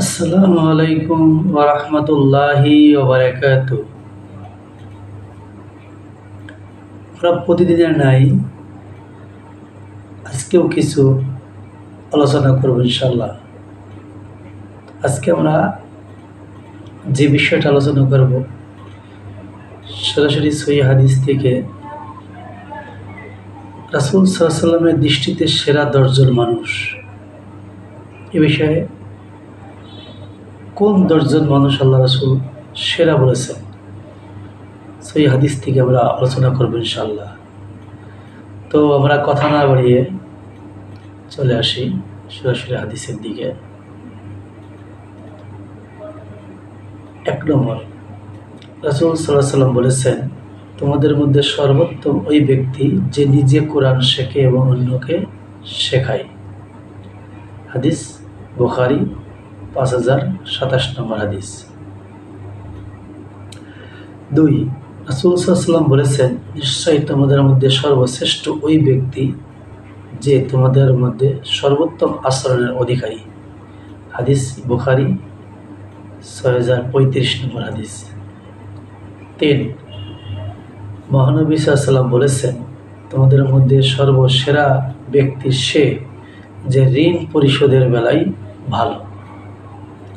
আসসালামু আলাইকুম ওরহমতুল্লাহি প্রতিদিনের নাই আজকেও কিছু আলোচনা করব ইনশাল্লাহ আজকে আমরা যে বিষয়টা আলোচনা করব, সরাসরি সই হাদিস থেকে রাসুল সাল্লামের দৃষ্টিতে সেরা দশজন মানুষ। এ বিষয়ে কোন দশজন মানুষ আল্লাহ রাসুল সেরা বলেছেন? সেই হাদিস থেকে আমরা আলোচনা করব ইনশাল্লাহ তো আমরা কথা না বাড়িয়ে চলে আসি সরাসরি হাদিসের দিকে। এক নম্বর, রাসুল সাল্লাহ সাল্লাম বলেছেন, তোমাদের মধ্যে সর্বোত্তম ওই ব্যক্তি যে নিজে কোরআন শেখে এবং অন্যকে শেখায়। হাদিস বুখারি, পাঁচ হাজার সাতাশ নম্বর হাদিস। দুই, রাসুল সাল্লাম বলেছেন, নিশ্চয়ই তোমাদের মধ্যে সর্বশ্রেষ্ঠ ওই ব্যক্তি যে তোমাদের মধ্যে সর্বোত্তম আচরণের অধিকারী। হাদিস বুখারি, ছয় হাজার পঁয়ত্রিশ নম্বর হাদিস। তিন, মহানবী সাল্লাম বলেছেন, তোমাদের মধ্যে সর্বসেরা ব্যক্তি সে যে ঋণ পরিশোধের বেলায় ভালো।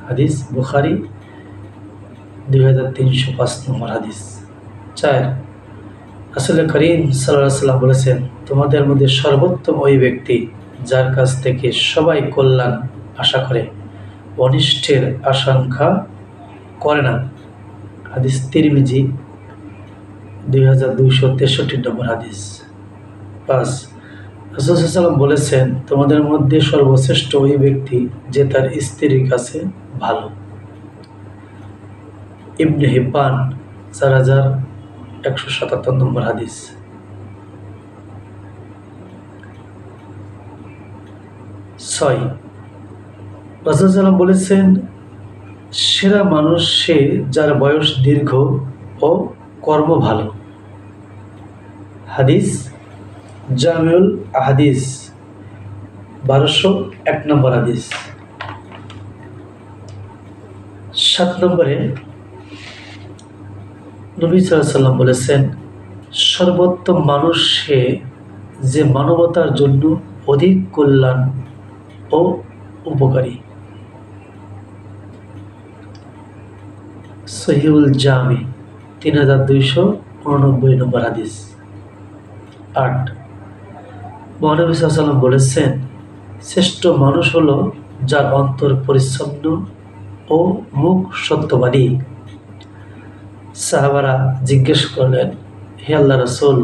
হাদিস বুখারি, দুই হাজার তিনশো পাঁচ নম্বর হাদিস। চার আসলে করিম সাল্লাহ সাল্লাম বলেছেন, তোমাদের মধ্যে সর্বোত্তম ওই ব্যক্তি যার কাছ থেকে সবাই কল্যাণ আশা করে, অনিষ্টের আশঙ্কা করে না। হাদিস তিরমিজি, দুই হাজার দুইশো তেষট্টি নম্বর হাদিস। পাঁচ রসুলাম বলেছেন, তোমাদের মধ্যে সর্বশ্রেষ্ঠ ওই ব্যক্তি যে তার স্ত্রীর কাছে ভালো। ইবনে হিব্বান চার হাজার একশো সাতাত্তর নম্বর হাদিস। ছয় রসুলাম বলেছেন, সেরা মানুষ সে যার বয়স দীর্ঘ ও কর্ম ভালো। হাদিস জামিউল আহাদিস, বারোশো এক নম্বর হাদিস। সাত নম্বরে নবী সাল্লাম বলেছেন, সর্বোত্তম মানুষ সে যে মানবতার জন্য অধিক কল্যাণ ও উপকারী। সহিউল জামি, তিন হাজার দুইশো উননব্বই নম্বর হাদিস। আট মহানবী সাল্লাম বলেছেন, শ্রেষ্ঠ মানুষ হলো যার অন্তর পরিচ্ছন্ন ও মুখ সত্যবাদী সাহাবারা জিজ্ঞেস করলেন, হে আল্লাহ রসুল,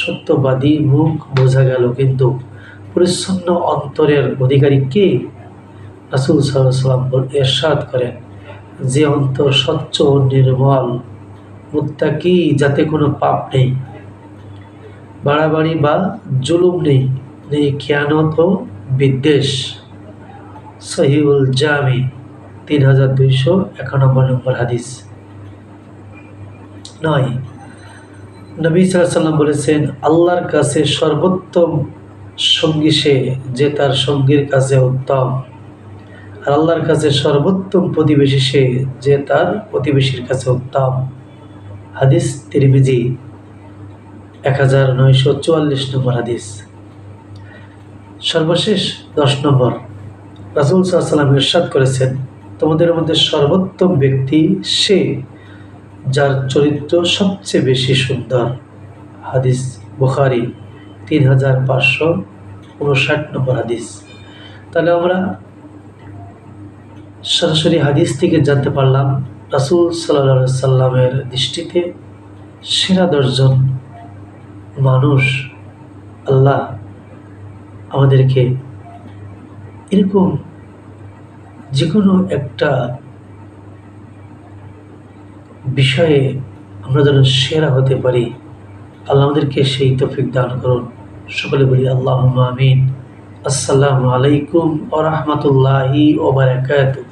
সত্যবাদী মুখ বোঝা গেল কিন্তু পরিচ্ছন্ন অন্তরের অধিকারী কে? রাসুল সাল্লাম এরশাদ করেন, যে অন্তর স্বচ্ছ ও নির্মল, মুত্তাকি যাতে কোনো পাপ নেই। বাড়াবাড়ি বা জুলুম নেই। নেই খেয়ানত ও বিদ্বেষ। সহিউল জামি, তিন হাজার দুইশো একানব্বই নম্বর হাদিস। নয়, নবী সাল্লাম বলেছেন, আল্লাহর কাছে সর্বোত্তম সঙ্গী সে যে তার সঙ্গীর কাছে উত্তম। আর আল্লাহর কাছে সর্বোত্তম প্রতিবেশী সে যে তার প্রতিবেশীর কাছে উত্তম। হাদিস তিরমিজি। এক হাজার নয়শো চুয়াল্লিশ নম্বর হাদিস। সর্বশেষ দশ নম্বর, রাসুল সাল্লাম ইরশাদ করেছেন, তোমাদের মধ্যে সর্বোত্তম ব্যক্তি সে যার চরিত্র সবচেয়ে বেশি সুন্দর। হাদিস বুখারি, তিন হাজার পাঁচশো উনষাট নম্বর হাদিস। তাহলে আমরা সরাসরি হাদিস থেকে জানতে পারলাম, রাসুল সাল্লা সাল্লামের দৃষ্টিতে সেরা দশজন মানুষ, আল্লাহ আমাদেরকে এরকম যে কোনো একটা বিষয়ে আমরা যেন সেরা হতে পারি, আল্লাহ আমাদেরকে সেই তফিক দান করুন। সকলে বলি আল্লাহ আমিন। আসসালামু আলাইকুম ও রহমতুল্লাহি ওবরাকাতুহ